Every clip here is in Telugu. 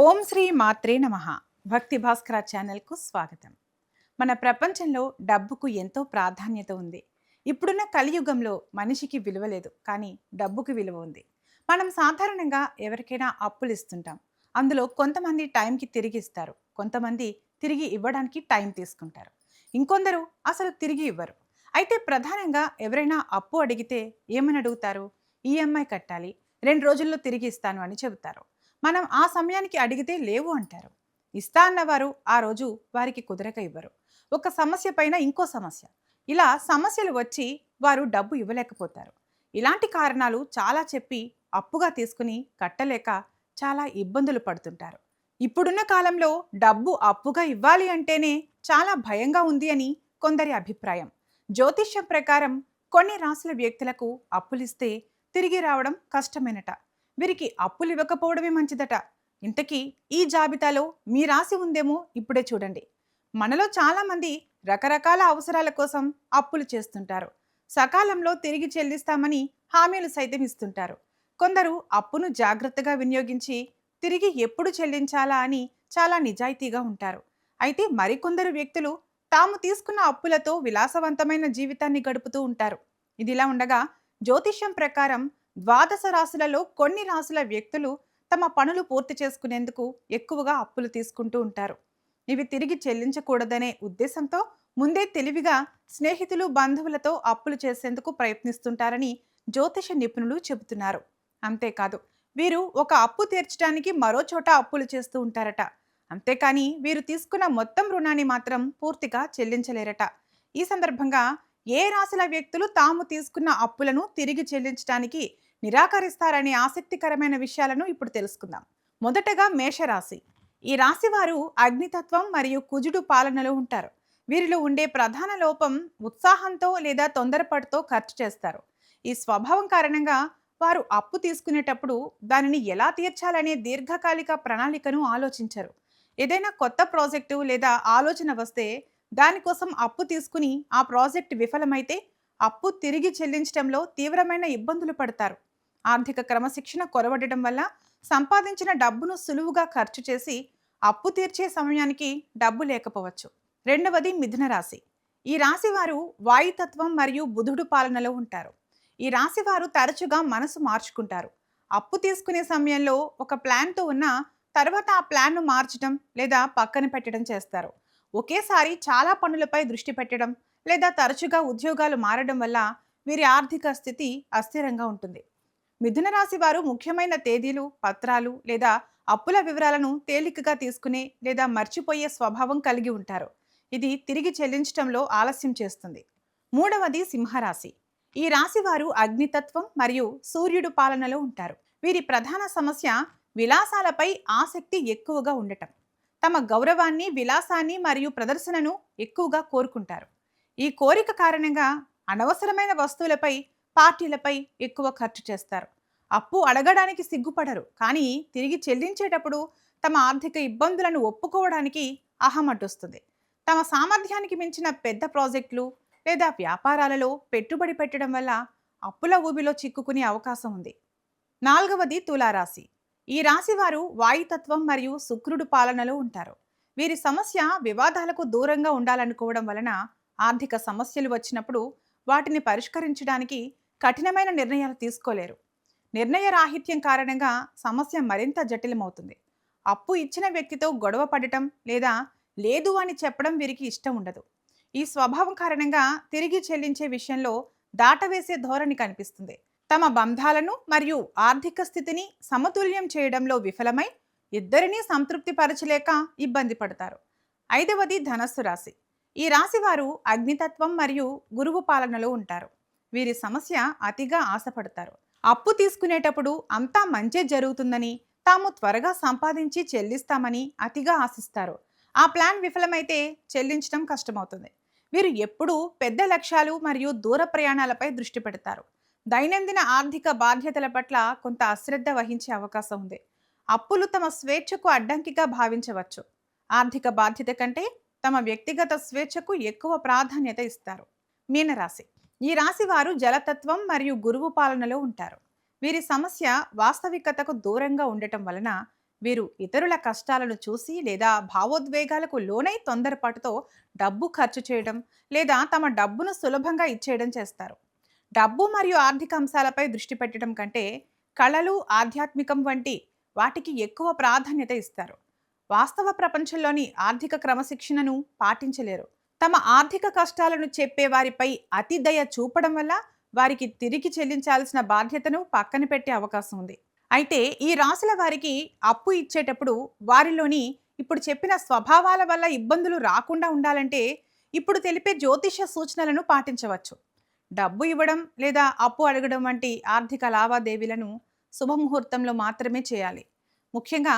ఓం శ్రీ మాత్రే నమ. భక్తి భాస్కర ఛానల్కు స్వాగతం. మన ప్రపంచంలో డబ్బుకు ఎంతో ప్రాధాన్యత ఉంది. ఇప్పుడున్న కలియుగంలో మనిషికి విలువ లేదు కానీ డబ్బుకి విలువ ఉంది. మనం సాధారణంగా ఎవరికైనా అప్పులు ఇస్తుంటాం. అందులో కొంతమంది టైంకి తిరిగి ఇస్తారు. కొంతమంది తిరిగి ఇవ్వడానికి టైం తీసుకుంటారు. ఇంకొందరు అసలు తిరిగి ఇవ్వరు. అయితే ప్రధానంగా ఎవరైనా అప్పు అడిగితే ఏమని అడుగుతారు? ఈఎంఐ కట్టాలి. రెండు రోజుల్లో తిరిగి ఇస్తాను అని చెబుతారు. మనం ఆ సమయానికి అడిగితే లేవు అంటారు. ఇస్తా అన్నవారు ఆ రోజు వారికి కుదరక ఇవ్వరు. ఒక సమస్య పైన ఇంకో సమస్య. ఇలా సమస్యలు వచ్చి వారు డబ్బు ఇవ్వలేకపోతారు. ఇలాంటి కారణాలు చాలా చెప్పి అప్పుగా తీసుకుని కట్టలేక చాలా ఇబ్బందులు పడుతుంటారు. ఇప్పుడున్న కాలంలో డబ్బు అప్పుగా ఇవ్వాలి అంటేనే చాలా భయంగా ఉంది అని కొందరి అభిప్రాయం. జ్యోతిష్యం ప్రకారం కొన్ని రాసుల వ్యక్తులకు అప్పులిస్తే తిరిగి రావడం కష్టమేనట. వీరికి అప్పులు ఇవ్వకపోవడమే మంచిదట. ఇంతకీ ఈ జాబితాలో మీ రాసి ఉందేమో ఇప్పుడే చూడండి. మనలో చాలామంది రకరకాల అవసరాల కోసం అప్పులు చేస్తుంటారు. సకాలంలో తిరిగి చెల్లిస్తామని హామీలు సైతం ఇస్తుంటారు. కొందరు అప్పును జాగ్రత్తగా వినియోగించి తిరిగి ఎప్పుడు చెల్లించాలా అని చాలా నిజాయితీగా ఉంటారు. అయితే మరికొందరు వ్యక్తులు తాము తీసుకున్న అప్పులతో విలాసవంతమైన జీవితాన్ని గడుపుతూ ఉంటారు. ఇదిలా ఉండగా జ్యోతిష్యం ప్రకారం ద్వాదశ రాశులలో కొన్ని రాశుల వ్యక్తులు తమ పనులు పూర్తి చేసుకునేందుకు ఎక్కువగా అప్పులు తీసుకుంటూ ఉంటారు. ఇవి తిరిగి చెల్లించకూడదనే ఉద్దేశంతో ముందే తెలివిగా స్నేహితులు బంధువులతో అప్పులు చేసేందుకు ప్రయత్నిస్తుంటారని జ్యోతిష నిపుణులు చెబుతున్నారు. అంతేకాదు వీరు ఒక అప్పు తీర్చడానికి మరో చోట అప్పులు చేస్తూ ఉంటారట. అంతేకాని వీరు తీసుకున్న మొత్తం రుణాన్ని మాత్రం పూర్తిగా చెల్లించలేరట. ఈ సందర్భంగా ఏ రాశుల వ్యక్తులు తాము తీసుకున్న అప్పులను తిరిగి చెల్లించడానికి నిరాకరిస్తారనే ఆసక్తికరమైన విషయాలను ఇప్పుడు తెలుసుకుందాం. మొదటగా మేషరాశి. ఈ రాశి వారు అగ్నితత్వం మరియు కుజుడు పాలనలో ఉంటారు. వీరిలో ఉండే ప్రధాన లోపం ఉత్సాహంతో లేదా తొందరపాటుతో ఖర్చు చేస్తారు. ఈ స్వభావం కారణంగా వారు అప్పు తీసుకునేటప్పుడు దానిని ఎలా తీర్చాలనే దీర్ఘకాలిక ప్రణాళికను ఆలోచించరు. ఏదైనా కొత్త ప్రాజెక్టు లేదా ఆలోచన వస్తే దానికోసం అప్పు తీసుకుని ఆ ప్రాజెక్ట్ విఫలమైతే అప్పు తిరిగి చెల్లించడంలో తీవ్రమైన ఇబ్బందులు పడతారు. ఆర్థిక క్రమశిక్షణ కొరవడటం వల్ల సంపాదించిన డబ్బును సులువుగా ఖర్చు చేసి అప్పు తీర్చే సమయానికి డబ్బు లేకపోవచ్చు. రెండవది మిథున రాశి. ఈ రాశి వారు వాయుతత్వం మరియు బుధుడు పాలనలో ఉంటారు. ఈ రాశి వారు తరచుగా మనసు మార్చుకుంటారు. అప్పు తీసుకునే సమయంలో ఒక ప్లాన్తో ఉన్న తర్వాత ఆ ప్లాన్ను మార్చడం లేదా పక్కన పెట్టడం చేస్తారు. ఒకేసారి చాలా పనులపై దృష్టి పెట్టడం లేదా తరచుగా ఉద్యోగాలు మారడం వల్ల వీరి ఆర్థిక స్థితి అస్థిరంగా ఉంటుంది. మిథున రాశి వారు ముఖ్యమైన తేదీలు పత్రాలు లేదా అప్పుల వివరాలను తేలికగా తీసుకునే లేదా మర్చిపోయే స్వభావం కలిగి ఉంటారు. ఇది తిరిగి చెల్లించడంలో ఆలస్యం చేస్తుంది. మూడవది సింహరాశి. ఈ రాశి వారు అగ్నితత్వం మరియు సూర్యుడు పాలనలో ఉంటారు. వీరి ప్రధాన సమస్య విలాసాలపై ఆసక్తి ఎక్కువగా ఉండటం. తమ గౌరవాన్ని విలాసాన్ని మరియు ప్రదర్శనను ఎక్కువగా కోరుకుంటారు. ఈ కోరిక కారణంగా అనవసరమైన వస్తువులపై పార్టీలపై ఎక్కువ ఖర్చు చేస్తారు. అప్పు అడగడానికి సిగ్గుపడరు కానీ తిరిగి చెల్లించేటప్పుడు తమ ఆర్థిక ఇబ్బందులను ఒప్పుకోవడానికి అహమడ్డొస్తుంది తమ సామర్థ్యానికి మించిన పెద్ద ప్రాజెక్టులు లేదా వ్యాపారాలలో పెట్టుబడి పెట్టడం వల్ల అప్పుల ఊబిలో చిక్కుకునే అవకాశం ఉంది. నాలుగవది తులారాశి. ఈ రాశివారు వాయుతత్వం మరియు శుక్రుడు పాలనలో ఉంటారు. వీరి సమస్య వివాదాలకు దూరంగా ఉండాలనుకోవడం వలన ఆర్థిక సమస్యలు వచ్చినప్పుడు వాటిని పరిష్కరించడానికి కఠినమైన నిర్ణయాలు తీసుకోలేరు. నిర్ణయ రాహిత్యం కారణంగా సమస్య మరింత జటిలమవుతుంది. అప్పు ఇచ్చిన వ్యక్తితో గొడవ పడటం లేదా లేదు అని చెప్పడం వీరికి ఇష్టం ఉండదు. ఈ స్వభావం కారణంగా తిరిగి చెల్లించే విషయంలో దాటవేసే ధోరణి కనిపిస్తుంది. తమ బంధాలను మరియు ఆర్థిక స్థితిని సమతుల్యం చేయడంలో విఫలమై ఇద్దరినీ సంతృప్తిపరచలేక ఇబ్బంది పడతారు. ఐదవది ధనస్సు రాశి. ఈ రాశి వారు అగ్నితత్వం మరియు గురువు పాలనలో ఉంటారు. వీరి సమస్య అతిగా ఆశపడతారు. అప్పు తీసుకునేటప్పుడు అంతా మంచే జరుగుతుందని తాము త్వరగా సంపాదించి చెల్లిస్తామని అతిగా ఆశిస్తారు. ఆ ప్లాన్ విఫలమైతే చెల్లించడం కష్టమవుతుంది. వీరు ఎప్పుడూ పెద్ద లక్ష్యాలు మరియు దూర ప్రయాణాలపై దృష్టి పెడతారు. దైనందిన ఆర్థిక బాధ్యతల పట్ల కొంత అశ్రద్ధ వహించే అవకాశం ఉంది. అప్పులు తమ స్వేచ్ఛకు అడ్డంకిగా భావించవచ్చు. ఆర్థిక బాధ్యత కంటే తమ వ్యక్తిగత స్వేచ్ఛకు ఎక్కువ ప్రాధాన్యత ఇస్తారు. మీనరాశి. ఈ రాశి వారు జలతత్వం మరియు గురువు పాలనలో ఉంటారు. వీరి సమస్య వాస్తవికతకు దూరంగా ఉండటం వలన వీరు ఇతరుల కష్టాలను చూసి లేదా భావోద్వేగాలకు లోనై తొందరపాటుతో డబ్బు ఖర్చు చేయడం లేదా తమ డబ్బును సులభంగా ఇచ్చేయడం చేస్తారు. డబ్బు మరియు ఆర్థిక అంశాలపై దృష్టి పెట్టడం కంటే కళలు ఆధ్యాత్మికం వంటి వాటికి ఎక్కువ ప్రాధాన్యత ఇస్తారు. వాస్తవ ప్రపంచంలోని ఆర్థిక క్రమశిక్షణను పాటించలేరు. తమ ఆర్థిక కష్టాలను చెప్పే వారిపై అతి దయ చూపడం వల్ల వారికి తిరిగి చెల్లించాల్సిన బాధ్యతను పక్కన పెట్టే అవకాశం ఉంది. అయితే ఈ రాసుల వారికి అప్పు ఇచ్చేటప్పుడు వారిలోని ఇప్పుడు చెప్పిన స్వభావాల వల్ల ఇబ్బందులు రాకుండా ఉండాలంటే ఇప్పుడు తెలిపే జ్యోతిష సూచనలను పాటించవచ్చు. డబ్బు ఇవ్వడం లేదా అప్పు అడగడం వంటి ఆర్థిక లావాదేవీలను శుభముహూర్తంలో మాత్రమే చేయాలి. ముఖ్యంగా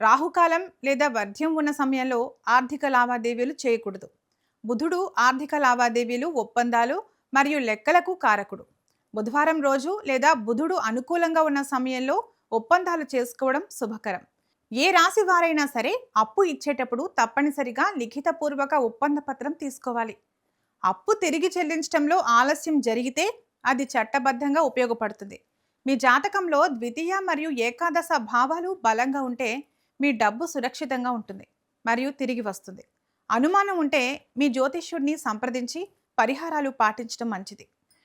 రాహుకాలం లేదా వర్ధ్యం ఉన్న సమయంలో ఆర్థిక లావాదేవీలు చేయకూడదు. బుధుడు ఆర్థిక లావాదేవీలు ఒప్పందాలు మరియు లెక్కలకు కారకుడు. బుధవారం రోజు లేదా బుధుడు అనుకూలంగా ఉన్న సమయంలో ఒప్పందాలు చేసుకోవడం శుభకరం. ఏ రాశి వారైనా సరే అప్పు ఇచ్చేటప్పుడు తప్పనిసరిగా లిఖితపూర్వక ఒప్పంద పత్రం తీసుకోవాలి. అప్పు తిరిగి చెల్లించడంలో ఆలస్యం జరిగితే అది చట్టబద్ధంగా ఉపయోగపడుతుంది. మీ జాతకంలో ద్వితీయ మరియు ఏకాదశ భావాలు బలంగా ఉంటే మీ డబ్బు సురక్షితంగా ఉంటుంది మరియు తిరిగి వస్తుంది. అనుమానం ఉంటే మీ జ్యోతిష్యుడిని సంప్రదించి పరిహారాలు పాటించడం మంచిది.